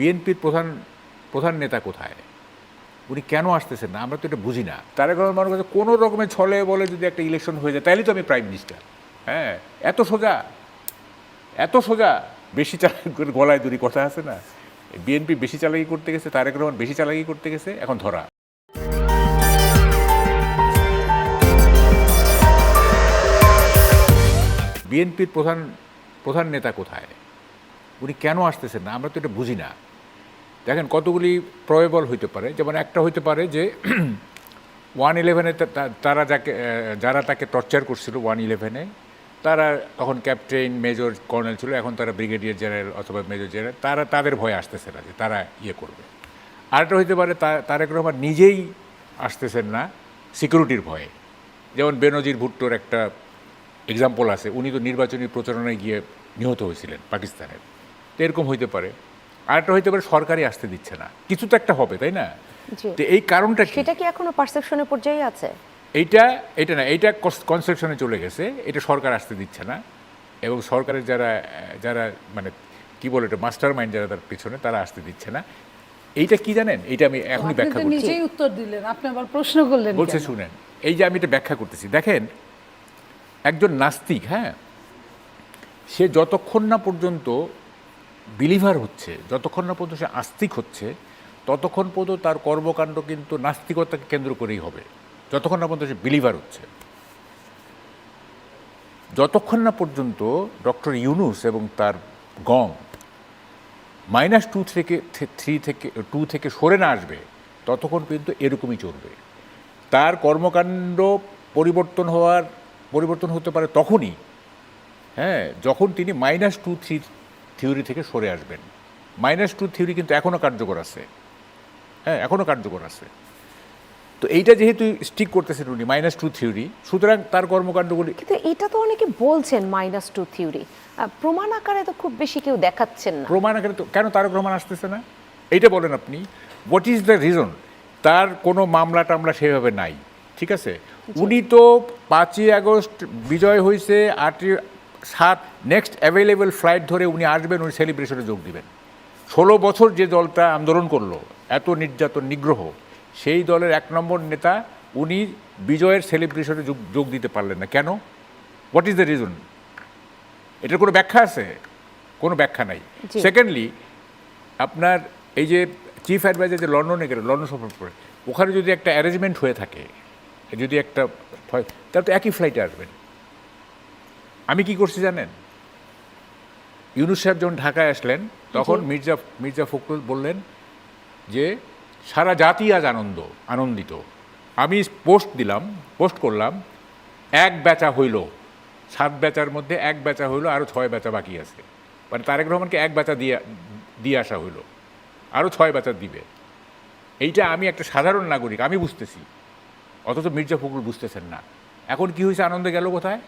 বিএনপির প্রধান প্রধান নেতা কোথায়? উনি কেন আসতেছেন না? আমরা তো এটা বুঝি না। তারেক রহমান মনে করছে কোনো রকমের ছলে বলে যদি একটা ইলেকশন হয়ে যায় তাহলে তো আমি প্রাইম মিনিস্টার হ্যাঁ এত সোজা এত সোজা। বেশি চালাকি করে গলায় দড়ি কথা আছে না? বিএনপি বেশি চালাকি করতে গেছে, তারেক রহমান বেশি চালাকি করতে গেছে, এখন ধরা। বিএনপির প্রধান প্রধান নেতা কোথায়? উনি কেন আসতেছেন না? আমরা তো এটা বুঝি না। দেখেন কতগুলি প্রয়েবল হইতে পারে। যেমন একটা হইতে পারে যে ওয়ান ইলেভেনে তারা যাকে যারা তাকে টর্চার করছিল ওয়ান ইলেভেনে তারা তখন ক্যাপ্টেন মেজর কর্নেল ছিল, এখন তারা ব্রিগেডিয়ার জেনারেল অথবা মেজর জেনারেল তারা তাদের ভয়ে আসতেছে না যে তারা ইয়ে করবে। আরেকটা হইতে পারে তারেক রহমান নিজেই আসতেছেন না সিকিউরিটির ভয়ে। যেমন বেনজির ভুট্টোর একটা এক্সাম্পল আছে, উনি তো নির্বাচনী প্রচারণায় গিয়ে নিহত হয়েছিলেন পাকিস্তানের। তো এরকম হইতে পারে। আরেকটা হইতে পারে সরকারই আসতে দিচ্ছে না। কিছু তো একটা হবে তাই না? তো এই কারণটা কি? সেটা কি এখনও পারসেপশনের পর্যায়ে আছে? এইটা এটা না এইটা কনসেপশনে চলে গেছে এটা সরকার আসতে দিচ্ছে না। এবং সরকারের যারা যারা মানে কি বলে এটা মাস্টার মাইন্ড যারা তার পিছনে তারা আসতে দিচ্ছে না। এইটা কি জানেন? এটা আমি এখনই ব্যাখ্যা করছি। নিজেই উত্তর দিলেন আপনি আবার প্রশ্ন করলেন বলছে শুনেন এই যে আমি এটা ব্যাখ্যা করতেছি দেখেন একজন নাস্তিক হ্যাঁ? সে যতক্ষণ না পর্যন্ত বিলিভার হচ্ছে, যতক্ষণ না পর্যন্ত সে আস্তিক হচ্ছে, ততক্ষণ পর্যন্ত তার কর্মকাণ্ড কিন্তু নাস্তিকতাকে কেন্দ্র করেই হবে, যতক্ষণ না পর্যন্ত সে বিলিভার হচ্ছে। যতক্ষণ না পর্যন্ত ডক্টর ইউনুস এবং তার গং মাইনাস টু থেকে, থ্রি থেকে, টু থেকে সরে না আসবে, ততক্ষণ পর্যন্ত এরকমই চলবে। তার কর্মকাণ্ড পরিবর্তন হওয়ার, পরিবর্তন হতে পারে তখনই হ্যাঁ যখন তিনি মাইনাস টু, থ্রি থিওরি থেকে সরে আসবেন। মাইনাস টু থিওরি কিন্তু এখনও কার্যকর আছে। হ্যাঁ এখনও কার্যকর আছে। তো এইটা যেহেতু স্টিক করতেছেন উনি মাইনাস টু থিওরি সুতরাং তার কর্মকাণ্ডগুলি কিন্তু এটা তো অনেকে বলছেন মাইনাস টু থিওরি। প্রমাণ আকারে তো খুব বেশি কেউ দেখাচ্ছেন না। প্রমাণ আকারে তো কেন তারক রহমান আসতেছে না? এইটা বলেন আপনি হোয়াট ইজ দ্য রিজন তার কোনো মামলা টামলা সেভাবে নাই ঠিক আছে? উনি তো পাঁচই আগস্ট বিজয় হয়েছে আটই সাত নেক্সট অ্যাভেলেবেল ফ্লাইট ধরে উনি আসবেন উনি সেলিব্রেশনে যোগ দিবেন। ষোলো বছর যে দলটা আন্দোলন করল এত নির্যাতন নিগ্রহ সেই দলের এক নম্বর নেতা উনি বিজয়ের সেলিব্রেশনে যোগ যোগ দিতে পারলেন না। কেন? হোয়াট ইজ দ্য রিজন এটার কোনো ব্যাখ্যা আছে? কোনো ব্যাখ্যা নাই। সেকেন্ডলি আপনার এই যে চিফ অ্যাডভাইজার যে লন্ডনে গেল লন্ডন সফর করে ওখানে যদি একটা অ্যারেঞ্জমেন্ট হয়ে থাকে যদি একটা হয় তাহলে তো একই ফ্লাইটে আসবেন। আমি কি করছি জানেন? ইউনুস সাহেব যখন ঢাকায় আসলেন তখন মির্জা মির্জা ফখরুল বললেন যে সারা জাতি আজ আনন্দ আনন্দিত। আমি পোস্ট দিলাম পোস্ট করলাম এক বেচা হইল সাত বেচার মধ্যে এক বেচা হইল আরও ছয় বেচা বাকি আছে। মানে তারেক রহমানকে এক বেচা দিয়ে দিয়ে আসা হইল আরও ছয় বেচা দিবে। এইটা আমি একটা সাধারণ নাগরিক আমি বুঝতেছি। অথচ মির্জা ফখরুল বুঝতেছেন না। এখন কি হয়েছে আনন্দে গেল কোথায়?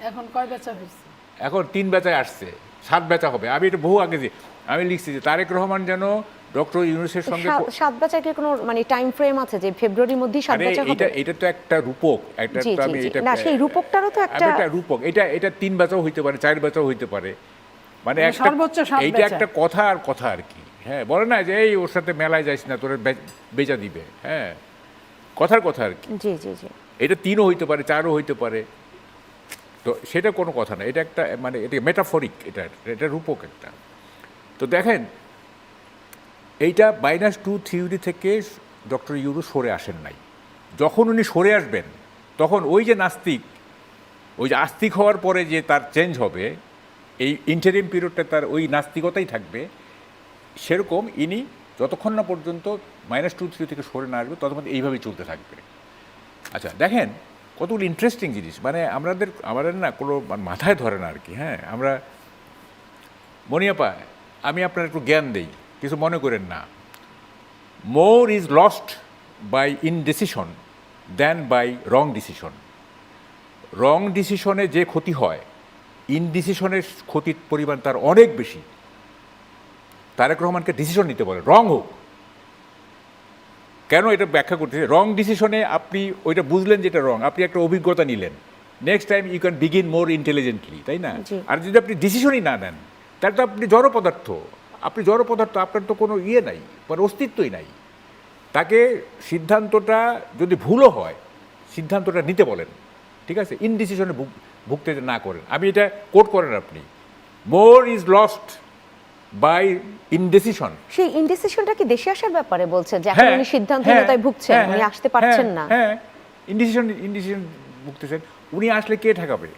এখন কয় বেচা হয়েছে? এখন তিন বেচায় আসছে সাত বেচা হবে। আমি এটা বহু আগে আমি লিখছি যে তারেক রহমান যেন ডক্টর ইউনুসের সঙ্গে সাত- বেচা কি কোনো মানে টাইম ফ্রেম আছে যে ফেব্রুয়ারির মধ্যেই সাত বেচা হবে? এটা এটা তো একটা রূপক একটা তো আমি এটা না, সেই রূপকটারও তো একটা- একটা রূপক। এটা এটা তিন বেচাও হইতে পারে চার বেচাও হইতে পারে। মানে মানে একটা সর্বোচ্চ সাত এইটা একটা কথা আর কথা আর কি। হ্যাঁ বলে না যে এই ওর সাথে মেলায় যাইস না তোর বেচা দিবে। হ্যাঁ কথার কথা আর কি। জি জি জি। এটা তিনও হইতে পারে চারও হইতে পারে। তো সেটা কোনো কথা না, এটা একটা মানে এটা মেটাফরিক এটা এটা রূপক একটা। তো দেখেন, এইটা মাইনাস টু থিওরি থেকে ডক্টর ইউরু সরে আসেন নাই। যখন উনি সরে আসবেন, তখন ওই যে নাস্তিক, ওই যে আস্তিক হওয়ার পরে যে তার চেঞ্জ হবে, এই ইন্টারিম পিরিয়ডটা তার ওই নাস্তিকতাই থাকবে, সেরকম ইনি যতক্ষণ না পর্যন্ত মাইনাস টু থ্রি থেকে সরে না আসবে, ততক্ষণ এইভাবেই চলতে থাকবে। আচ্ছা দেখেন কতগুলো ইন্টারেস্টিং জিনিস। মানে আমাদের আমাদের না কোনো মাথায় ধরে না আর কি হ্যাঁ? আমরা মনিয়াপা আমি আপনার একটু জ্ঞান দেই, কিছু মনে করেন না। More is lost by indecision than by wrong decision wrong ডিসিশনে যে ক্ষতি হয় ইনডিসিশনের ক্ষতির পরিমাণ তার অনেক বেশি। তারেক রহমানকে ডিসিশন নিতে বলে রং হোক। কেন এটা ব্যাখ্যা করতেছে রং ডিসিশনে আপনি ওইটা বুঝলেন যেটা রং আপনি একটা অভিজ্ঞতা নিলেন। Next time you can begin more intelligently তাই না? আর যদি আপনি ডিসিশনই না নেন তাহলে তো আপনি জড় পদার্থ। আপনি জড় পদার্থ আপনার তো কোনো ইয়ে নাই মানে অস্তিত্বই নাই। তাকে সিদ্ধান্তটা যদি ভুলও হয় সিদ্ধান্তটা নিতে বলেন ঠিক আছে? ইনডিসিশনে ভুগতে না করেন। আমি এটা কোট করেন আপনি। More is lost by indecision সেই ইনডিসিশনটা কি দেশে আসার ব্যাপারে বলছেন যে এখন উনি সিদ্ধান্তহীনতায় ভুগছেন? উনি আসতে পারছেন না। হ্যাঁ ইনডিসিশন ইনডিসিশন ভুগতেছেন। উনি আসলে কে ঠেকাবে?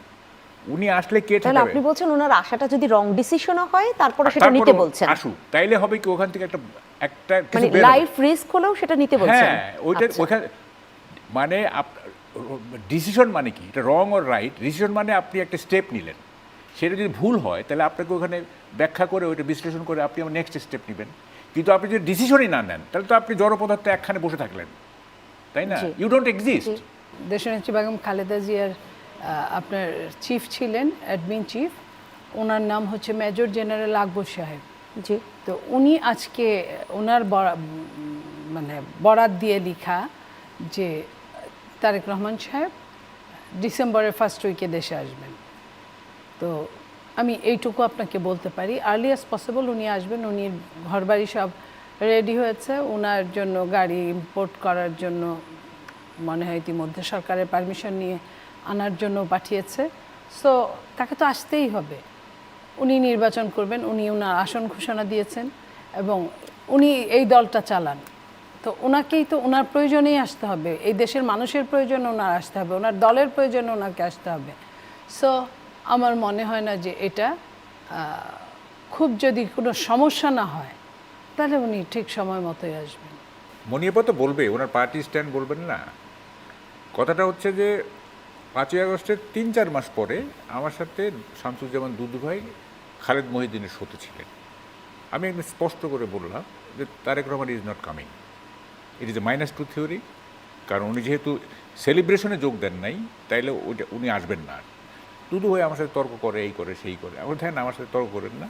উনি আসলে কে ঠেকাবে? আপনি বলছেন ওনার আশাটা যদি রং ডিসিশনও হয় তারপরে সেটা নিতে বলছেন। আসুক তাইলে হবে কি ওখান থেকে একটা একটা মানে লাইফ রিস্ক হলেও সেটা নিতে বলছেন। হ্যাঁ ওইটা আচ্ছা। ওখানে মানে ডিসিশন মানে কি? এটা রং ওর রাইট ডিসিশন মানে আপনি একটা স্টেপ নিলেন। সেটা যদি ভুল হয় তাহলে আপনাকে ওখানে ব্যাখ্যা করে ওইটা বিশ্লেষণ করে আপনি আমার নেক্সট স্টেপ নেবেন। কিন্তু আপনি যদি ডিসিশনই না নেন তাহলে তো আপনি জড় পদার্থ একখানে বসে থাকলেন। তাই না? You don't exist. দেশনেত্রী বেগম খালেদা জিয়ার আপনার চিফ ছিলেন অ্যাডমিন চিফ ওনার নাম হচ্ছে মেজর জেনারেল আকবর সাহেব। জি। তো উনি আজকে ওনার বরা- মানে বরাত দিয়ে লিখা যে তারেক রহমান সাহেব ডিসেম্বরের ফার্স্ট উইকে দেশে আসবেন। তো আমি এইটুকু আপনাকে বলতে পারি। আর্লিয়াস পসিবল উনি আসবেন, উনি ঘরবাড়ি সব রেডি হয়েছে। ওনার জন্য গাড়ি ইম্পোর্ট করার জন্য মনে হয় ইতিমধ্যে সরকারের পারমিশন নিয়ে আনার জন্য পাঠিয়েছে। সো তাকে তো আসতেই হবে। উনি নির্বাচন করবেন, উনি ওনার আসন ঘোষণা দিয়েছেন এবং উনি এই দলটা চালান। তো ওনাকেই তো ওনার প্রয়োজনেই আসতে হবে। এই দেশের মানুষের প্রয়োজনে ওনার আসতে হবে ওনার দলের প্রয়োজনে ওনাকে আসতে হবে। সো আমার মনে হয় না যে এটা খুব যদি কোনো সমস্যা না হয়, তাহলে উনি ঠিক সময় মতোই আসবেন। মনিয়াপা তো বলবে, ওনার পার্টি স্ট্যান্ড বলবেন না। কথাটা হচ্ছে যে, পাঁচই আগস্টের তিন চার মাস পরে আমার সাথে শামসুজ্জামান দুদু ভাই খালেদ মহিউদ্দিনের শোতে ছিলেন। আমি একদম স্পষ্ট করে বললাম যে, Tarique Rahman is not coming it is a minus two theory কারণ উনি যেহেতু সেলিব্রেশনে যোগ দেন নাই, তাইলে ওইটা উনি আসবেন না দুদু হয়ে আমার সাথে তর্ক করে, এই করে, সেই করে। আমার দেখেন আমার সাথে তর্ক করেন না।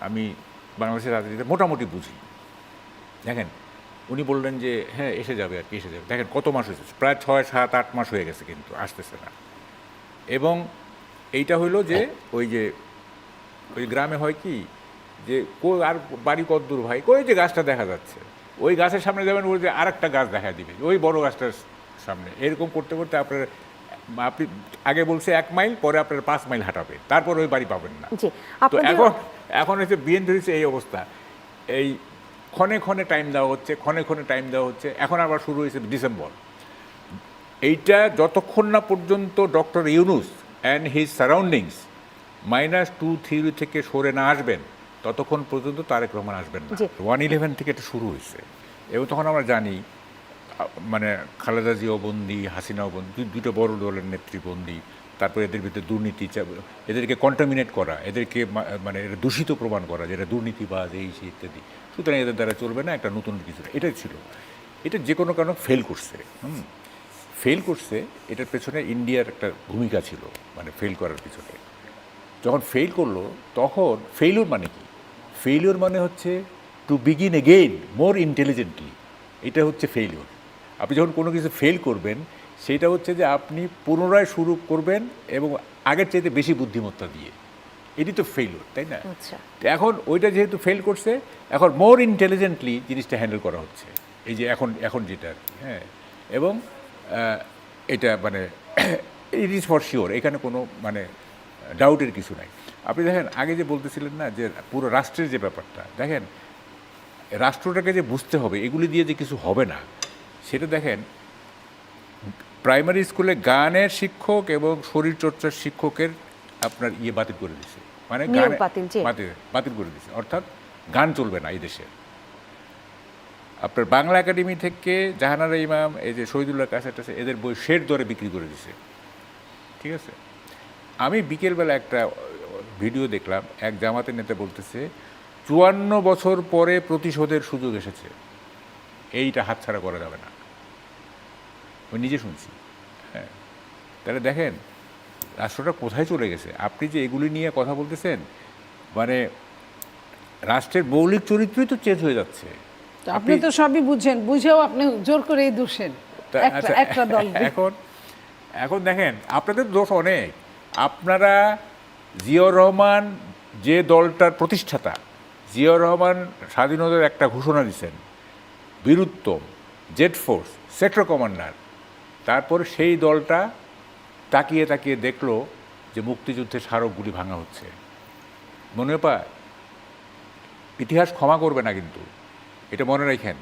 আমি বাংলাদেশের রাজনীতিতে মোটামুটি বুঝি। দেখেন, উনি বললেন যে হ্যাঁ এসে যাবে আর কি, এসে যাবে। দেখেন, কত মাস হয়েছে? প্রায় ছয়, সাত, আট মাস হয়ে গেছে কিন্তু, আসতেছে না। এবং এইটা হইল যে, ওই যে, ওই গ্রামে হয় কি, যে, কো, আর বাড়ি কত দূর ভাই? ওই যে গাছটা দেখা যাচ্ছে। ওই গাছের সামনে যাবেন, ওই যে আর একটা গাছ দেখা দিবে। ওই বড় গাছটার সামনে। এরকম করতে করতে আপনার আপনি আগে বলছে এক মাইল পরে আপনার পাঁচ মাইল হাঁটাবে। তারপর ওই বাড়ি পাবেন না। তো এখন এখন হচ্ছে বিএনপি হচ্ছে এই অবস্থা। এই ক্ষণে ক্ষণে টাইম দেওয়া হচ্ছে ক্ষণে ক্ষণে টাইম দেওয়া হচ্ছে। এখন আবার শুরু হয়েছে ডিসেম্বর। এইটা যতক্ষণ না পর্যন্ত doctor Yunus and his surroundings minus two three থেকে সরে না আসবেন ততক্ষণ পর্যন্ত তারেক রহমান আসবেন না। ওয়ান ইলেভেন থেকে এটা শুরু হয়েছে। এবং তখন আমরা জানি মানে খালেদা জিয়াও বন্দি, হাসিনাও বন্দি দুটো বড় দলের নেত্রী বন্দি, তারপরে এদের ভিতরে দুর্নীতি এদেরকে কন্টামিনেট করা, এদেরকে মানে এরা দূষিত প্রমাণ করা যেটা দুর্নীতিবাজ, এই সেই ইত্যাদি। সুতরাং এদের দ্বারা চলবে না, একটা নতুন কিছু এটাই ছিল। এটা যে কোনো কারণে ফেল করছে, হুম? ফেল করছে, এটার পেছনে ইন্ডিয়ার একটা ভূমিকা ছিল মানে ফেল করার পিছনে। যখন ফেল করল, তখন ফেইলিউর মানে কি? ফেইলিউর মানে হচ্ছে to begin again more intelligently এটা হচ্ছে ফেইলিউর আপনি যখন কোনো কিছু ফেল করবেন সেটা হচ্ছে যে আপনি পুনরায় শুরু করবেন এবং আগের চাইতে বেশি বুদ্ধিমত্তা দিয়ে। এটি তো ফেইলিউর তাই না? আচ্ছা। তো এখন ওইটা যেহেতু ফেল করছে এখন মোর ইন্টেলিজেন্টলি জিনিসটা হ্যান্ডেল করা হচ্ছে। এই যে এখন এখন যেটা আর কি হ্যাঁ। এবং এটা মানে ইট ইজ ফর শিওর এখানে কোনো মানে ডাউটের কিছু নাই। আপনি দেখেন আগে যে বলতেছিলেন না যে পুরো রাষ্ট্রের যে ব্যাপারটা দেখেন রাষ্ট্রটাকে যে বুঝতে হবে এগুলি দিয়ে যে কিছু হবে না সেটা দেখেন প্রাইমারি স্কুলে গানের শিক্ষক এবং শরীরচর্চার শিক্ষকের আপনার ইয়ে বাতিল করে দিছে। মানে গান বাতিল, বাতিল করে দিছে। অর্থাৎ গান চলবে না এই দেশে। আপনার বাংলা একাডেমি থেকে জাহানারা ইমাম এই যে শহীদুল্লাহ কাছে টাছে এদের বই শের দরে বিক্রি করে দিছে। ঠিক আছে? আমি বিকেলবেলা একটা ভিডিও দেখলাম এক জামাতের নেতা বলতেছে চুয়ান্ন বছর পরে প্রতিশোধের সুযোগ এসেছে। এইটা হাতছাড়া করা যাবে না। আমি নিজে শুনছি। হ্যাঁ। তাহলে দেখেন রাষ্ট্রটা কোথায় চলে গেছে? আপনি যে এগুলি নিয়ে কথা বলতেছেন মানে রাষ্ট্রের মৌলিক চরিত্রই তো চেঞ্জ হয়ে যাচ্ছে। আপনি তো সবই বুঝেন বুঝেও আপনি জোর করেই দোষেন। তা- একটা আচ্ছা, দল এখন এখন দেখেন আপনাদের দোষ অনেক। আপনারা জিয়াউর রহমান যে দলটার প্রতিষ্ঠাতা জিয়াউর রহমান স্বাধীনতার একটা ঘোষণা দিচ্ছেন বীরুত্তম জেট ফোর্স সেক্টর কমান্ডার। তারপর সেই দলটা তাকিয়ে তাকিয়ে দেখল যে মুক্তিযুদ্ধের স্মারক গুলি ভাঙা হচ্ছে। মনে পায় ইতিহাস ক্ষমা করবে না কিন্তু এটা মনে রাখেন।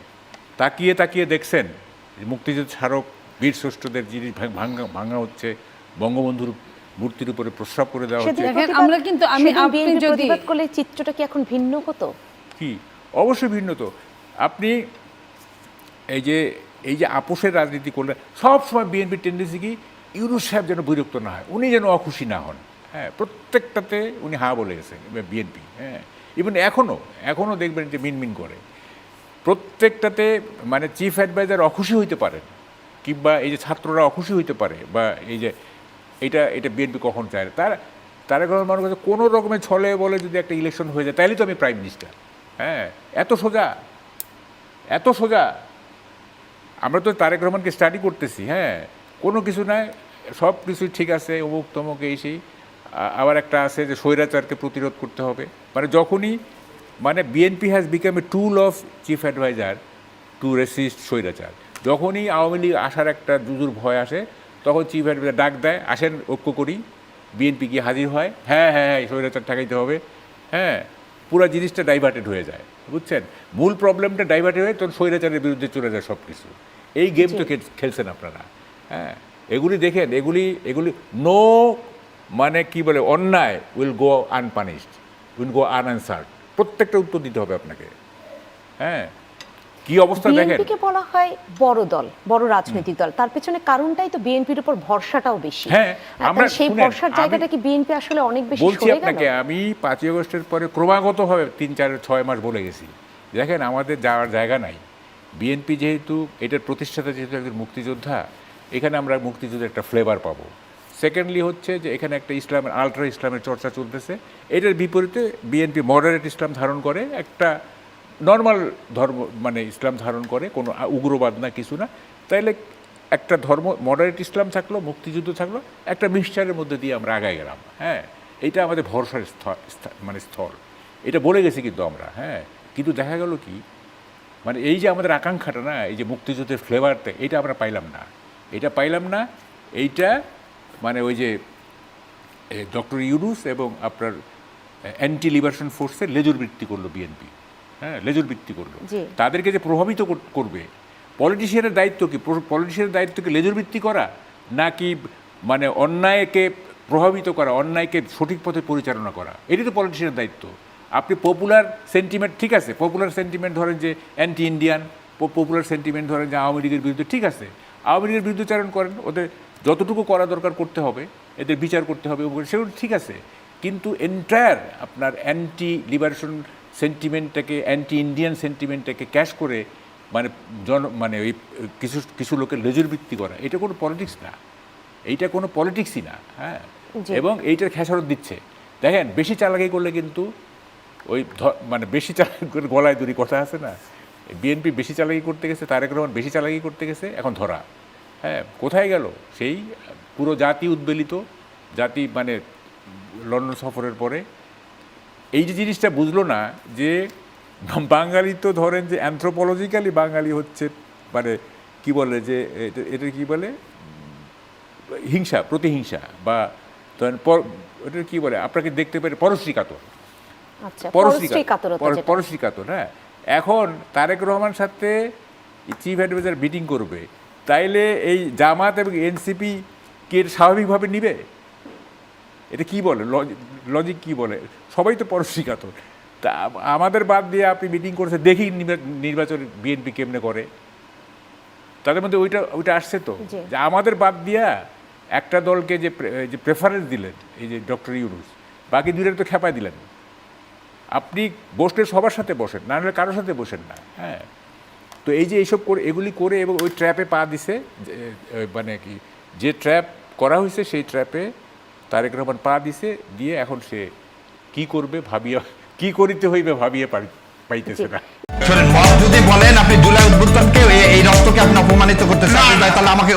তাকিয়ে তাকিয়ে দেখছেন যে মুক্তিযুদ্ধ স্মারক বীর শ্রেষ্ঠদের জিনিস ভাঙা ভাঙা হচ্ছে বঙ্গবন্ধুর মূর্তির উপরে প্রস্রাব করে দেওয়া হচ্ছে। আমরা কিন্তু- আমি- আপনি যদি- করলে চিত্রটা কি এখন ভিন্ন হতো? কি? অবশ্যই ভিন্ন তো। আপনি এই যে এই যে আপোষের রাজনীতি করলে, সব সময় বিএনপির টেন্ডেন্সি কি? ইউনুস সাহেব যেন বিরক্ত না হয়, উনি যেন অখুশি না হন। হ্যাঁ প্রত্যেকটাতে উনি হা বলে গেছেন বিএনপি হ্যাঁ। ইভেন এখনও এখনও দেখবেন যে মিনমিন করে। প্রত্যেকটাতে মানে চিফ অ্যাডভাইজার অখুশি হইতে পারেন, কিংবা এই যে ছাত্ররা অখুশি হইতে পারে, বা এই যে এটা এটা বিএনপি কখন চায়। তার, তারা মানুষ কাছে কোনো রকমের ছলে বলে যদি একটা ইলেকশন হয়ে যায় তাহলে তো আমি প্রাইম মিনিস্টার হ্যাঁ। এত সোজা এত সোজা। আমরা তো তারেক রহমানকে স্টাডি করতেছি হ্যাঁ। কোনো কিছু নাই, সব কিছুই ঠিক আছে, অমুক তমুক, এই সেই। আবার একটা আছে যে স্বৈরাচারকে প্রতিরোধ করতে হবে। মানে যখনই মানে BNP has become a tool of chief adviser to resist স্বৈরাচার। যখনই আওয়ামী লীগ আসার একটা জুজুর ভয় আসে, তখন চিফ অ্যাডভাইজার ডাক দেয়, আসেন, ঐক্য করি। বিএনপি গিয়ে হাজির হয় হ্যাঁ হ্যাঁ হ্যাঁ স্বৈরাচার ঠেকাইতে হবে। হ্যাঁ পুরো জিনিসটা ডাইভার্টেড হয়ে যায়। বুঝছেন? মূল প্রবলেমটা ডাইভার্ট হয়ে তখন স্বৈরাচারের বিরুদ্ধে চলে যায় সব কিছু এই গেম তো খেলছেন আপনারা হ্যাঁ? এগুলি দেখেন এগুলি এগুলি নো মানে কি বলে অন্যায় উইল গো আনপানিশড উইল গো আনআনসার্ড প্রত্যেকটা উত্তর দিতে হবে আপনাকে হ্যাঁ? কি অবস্থা দেখেন? বিএনপিকে বলা হয় বড় দল বড় রাজনৈতিক দল। তার পেছনে কারণটাই তো বিএনপির উপর ভরসাটাও বেশি। হ্যাঁ, আমরা সেই ভরসার জায়গাটা কি বিএনপি আসলে অনেক বেশি বলছি আপনাকে আমি পাঁচই আগস্টের পরে ক্রমাগতভাবে তিন চার ছয় মাস বলে গেছি। দেখেন আমাদের যাওয়ার জায়গা নাই। বিএনপি যেহেতু এটার প্রতিষ্ঠাতা যেহেতু একজন মুক্তিযোদ্ধা এখানে আমরা মুক্তিযুদ্ধের একটা ফ্লেভার পাবো। সেকেন্ডলি হচ্ছে যে এখানে একটা ইসলামের আলট্রা ইসলামের চর্চা চলতেছে। এটার বিপরীতে বিএনপি মডারেট ইসলাম ধারণ করে একটা নর্মাল ধর্ম মানে ইসলাম ধারণ করে, কোনো উগ্রবাদ না, কিছু না। তাইলে একটা ধর্ম মডারেট ইসলাম থাকল, মুক্তিযুদ্ধ থাকল, একটা মিক্সচারের মধ্যে দিয়ে আমরা আগায় গেলাম হ্যাঁ। এটা আমাদের ভরসার স্থ- স্থা- মানে স্থল। এটা বলে গেছি কিন্তু আমরা হ্যাঁ। কিন্তু দেখা গেল কি মানে এই যে আমাদের আকাঙ্ক্ষাটা না, এই যে মুক্তিযুদ্ধের ফ্লেভারটা এটা আমরা পাইলাম না। এটা পাইলাম না, এইটা মানে ওই যে ডক্টর ইউনুস এবং আপনার অ্যান্টি লিবারেশন ফোর্সের লেজুর বৃত্তি করল বিএনপি হ্যাঁ লেজুর বৃত্তি করল তাদেরকে যে প্রভাবিত করবে? পলিটিশিয়ানের দায়িত্ব কি? পলিটিশিয়ানের দায়িত্ব কি লেজুর বৃত্তি করা? নাকি মানে অন্যায়কে প্রভাবিত করা অন্যায়কে সঠিক পথে পরিচালনা করা? এটি তো পলিটিশিয়ানের দায়িত্ব। আপনি পপুলার সেন্টিমেন্ট ঠিক আছে পপুলার সেন্টিমেন্ট ধরেন যে অ্যান্টি ইন্ডিয়ান পপুলার সেন্টিমেন্ট ধরেন যে আওয়ামী লীগের বিরুদ্ধে ঠিক আছে। আওয়ামী লীগের বিরুদ্ধচারণ করেন ওদের যতটুকু করা দরকার করতে হবে এদের বিচার করতে হবে সেগুলো ঠিক আছে। কিন্তু এন্টায়ার আপনার অ্যান্টি লিবারেশন সেন্টিমেন্টটাকে অ্যান্টি ইন্ডিয়ান সেন্টিমেন্টটাকে ক্যাশ করে মানে জন মানে ওই কিছু কিছু লোকের লেজুর বৃত্তি করা এটা কোনো পলিটিক্স না। এইটা কোনো পলিটিক্সই না হ্যাঁ। এবং এইটার খেসারত দিচ্ছে। দেখেন বেশি চালাকি করলে কিন্তু ওই ধ- মানে বেশি চালাকি করে গলায় দড়ি কথা আছে না? বিএনপি বেশি চালাকি করতে গেছে তারেক রহমান বেশি চালাকি করতে গেছে এখন ধরা। হ্যাঁ কোথায় গেল? সেই পুরো জাতি উদ্বেলিত জাতি মানে লন্ডন সফরের পরে এই যে জিনিসটা বুঝলো না যে বাঙালি তো ধরেন যে অ্যান্থ্রোপোলজিক্যালি বাঙালি হচ্ছে মানে কি বলে যে এটা- এটা কি বলে? হিংসা প্রতিহিংসা বা ধরেন ওটা কি বলে? আপনাকে দেখতে পারে পরশ্রী কাতর। আচ্ছা। পরশ্রী কাতর। হ্যাঁ। এখন তারেক রহমান সাথে চিফ অ্যাডভাইজার মিটিং করবে তাইলে এই জামাত এবং এনসিপি কে স্বাভাবিকভাবে নিবে? এটা কি বলে? লজিক কি বলে? সবাই তো পরশ্রী কাতর তা আমাদের বাদ দিয়ে আপনি মিটিং করেছে দেখি নির্বা- নির্বাচন বিএনপি কেমনে করে। তাদের মধ্যে ওইটা ওইটা আসছে তো। যে আমাদের বাদ দিয়া একটা দলকে যে যে প্রেফারেন্স দিলেন এই যে ডক্টর ইউনুস বাকি দুইটা তো খেপায় দিলেন। আপনি বসলে সবার সাথে বসেন না হলে কারোর সাথে বসেন না। হ্যাঁ। তো এই যে এইসব করে এগুলি করে এবং ওই ট্র্যাপে পা দিছে মানে কি যে ট্র্যাপ করা হয়েছে সেই ট্র্যাপে তারেক রহমান পা দিছে দিয়ে এখন সে কি করবে ভাবিয়া কি করিতে হইবে ভাবিয়ে পারি পাইতেছে না। শোনেন মত যদি বলেন আপনি জুলাই উদ্বুত্তনকে এই রক্তকে আপনি অপমানিত করতে চান। তাহলে আমাকে